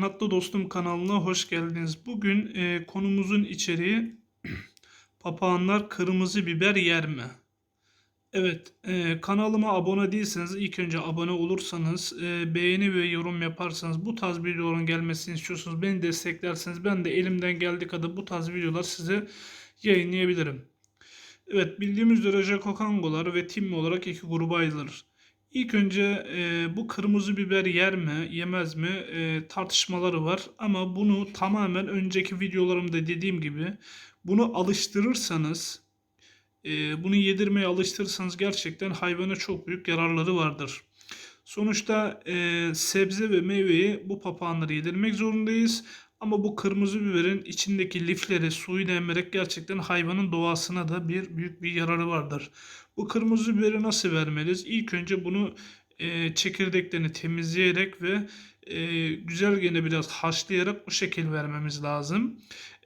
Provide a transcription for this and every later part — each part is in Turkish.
Tatlı Dostum kanalına hoş geldiniz. Bugün e, konumuzun içeriği papağanlar kırmızı biber yer mi? Evet, e, kanalıma abone değilseniz ilk önce abone olursanız, e, beğeni ve yorum yaparsanız, bu tarz videoların gelmesini istiyorsanız, beni desteklerseniz ben de elimden geldiği kadar bu tarz videolar size yayınlayabilirim. Evet, bildiğimiz üzere Jacokangolar ve Timmy olarak iki gruba ayrılır. İlk önce e, bu kırmızı biber yer mi, yemez mi e, tartışmaları var. Ama bunu tamamen önceki videolarımda dediğim gibi bunu alıştırırsanız, e, bunu yedirmeye alıştırırsanız gerçekten hayvana çok büyük yararları vardır. Sonuçta e, sebze ve meyveyi bu papağanları yedirmek zorundayız. Ama bu kırmızı biberin içindeki lifleri suyunu emerek gerçekten hayvanın doğasına da bir büyük bir yararı vardır. Bu kırmızı biberi nasıl vermeliyiz? İlk önce bunu e, çekirdeklerini temizleyerek ve e, güzel gene biraz haşlayarak bu şekil vermemiz lazım.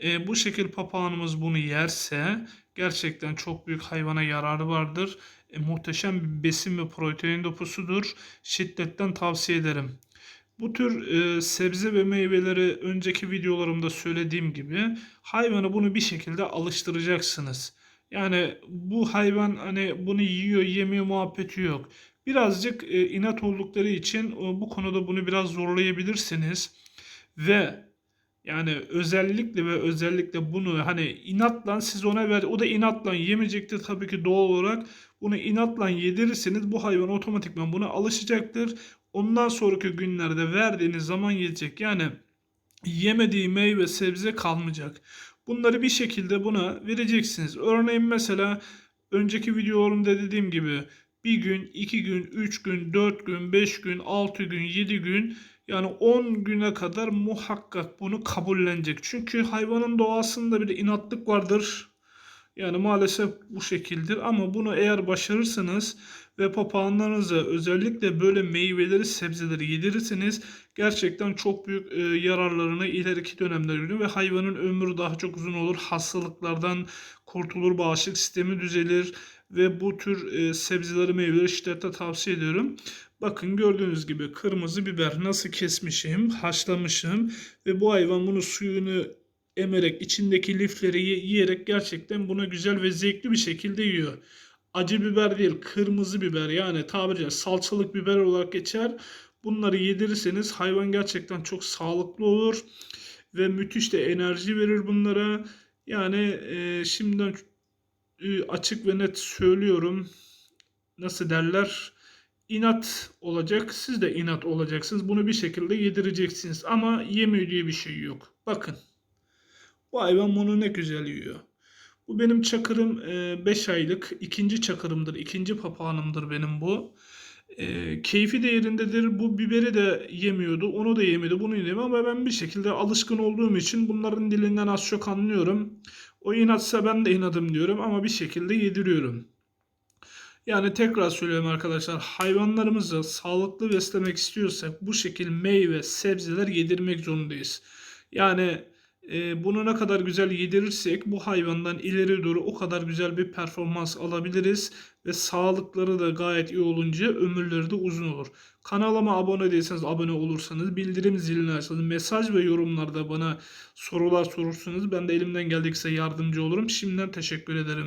E, bu şekil papağanımız bunu yerse gerçekten çok büyük hayvana yararı vardır. E, muhteşem bir besin ve protein deposudur. Şiddetten tavsiye ederim. Bu tür e, sebze ve meyveleri önceki videolarımda söylediğim gibi hayvanı bunu bir şekilde alıştıracaksınız. Yani bu hayvan hani bunu yiyor yemiyor muhabbeti yok. Birazcık e, inat oldukları için o, bu konuda bunu biraz zorlayabilirsiniz. Ve yani özellikle ve özellikle bunu hani inatla siz ona ver o da inatla yemeyecektir tabii ki doğal olarak. Bunu inatla yedirirseniz bu hayvan otomatikman buna alışacaktır. Ondan sonraki günlerde verdiğiniz zaman yiyecek. Yani yemediği meyve sebze kalmayacak. Bunları bir şekilde buna vereceksiniz. Örneğin mesela önceki videolarımda dediğim gibi bir gün, iki gün, üç gün, dört gün, beş gün, altı gün, yedi gün yani 10 güne kadar muhakkak bunu kabullenecek. Çünkü hayvanın doğasında bir inatlık vardır. Yani maalesef bu şekildir ama bunu eğer başarırsanız ve papağanlarınıza özellikle böyle meyveleri, sebzeleri yedirirseniz gerçekten çok büyük e, yararlarını ileriki dönemde görüyor ve hayvanın ömrü daha çok uzun olur. Hastalıklardan kurtulur, bağışıklık sistemi düzelir ve bu tür e, sebzeleri, meyveleri şiddetle tavsiye ediyorum. Bakın gördüğünüz gibi kırmızı biber nasıl kesmişim, haşlamışım ve bu hayvan bunu suyunu emerek içindeki lifleri ye- yiyerek gerçekten buna güzel ve zevkli bir şekilde yiyor. Acı biber değil, kırmızı biber yani tabiri salçalık biber olarak geçer. Bunları yedirirseniz hayvan gerçekten çok sağlıklı olur ve müthiş de enerji verir bunlara. Yani e, şimdiden e, açık ve net söylüyorum. Nasıl derler? inat olacak. Siz de inat olacaksınız. Bunu bir şekilde yedireceksiniz. Ama yemiyor diye bir şey yok. Bakın. Bu hayvan bunu ne güzel yiyor. Bu benim çakırım 5 aylık. ikinci çakırımdır. ikinci papağanımdır benim bu. E, keyfi de yerindedir. Bu biberi de yemiyordu. Onu da yemiyordu. Bunu yemiyordu. Ama ben bir şekilde alışkın olduğum için bunların dilinden az çok anlıyorum. O inatsa ben de inadım diyorum. Ama bir şekilde yediriyorum. Yani tekrar söylüyorum arkadaşlar hayvanlarımızı sağlıklı beslemek istiyorsak bu şekil meyve, sebzeler yedirmek zorundayız. Yani e, bunu ne kadar güzel yedirirsek bu hayvandan ileri doğru o kadar güzel bir performans alabiliriz ve sağlıkları da gayet iyi olunca ömürleri de uzun olur. Kanalıma abone değilseniz abone olursanız bildirim zilini açsanız mesaj ve yorumlarda bana sorular sorursanız ben de elimden geldikçe yardımcı olurum. Şimdiden teşekkür ederim.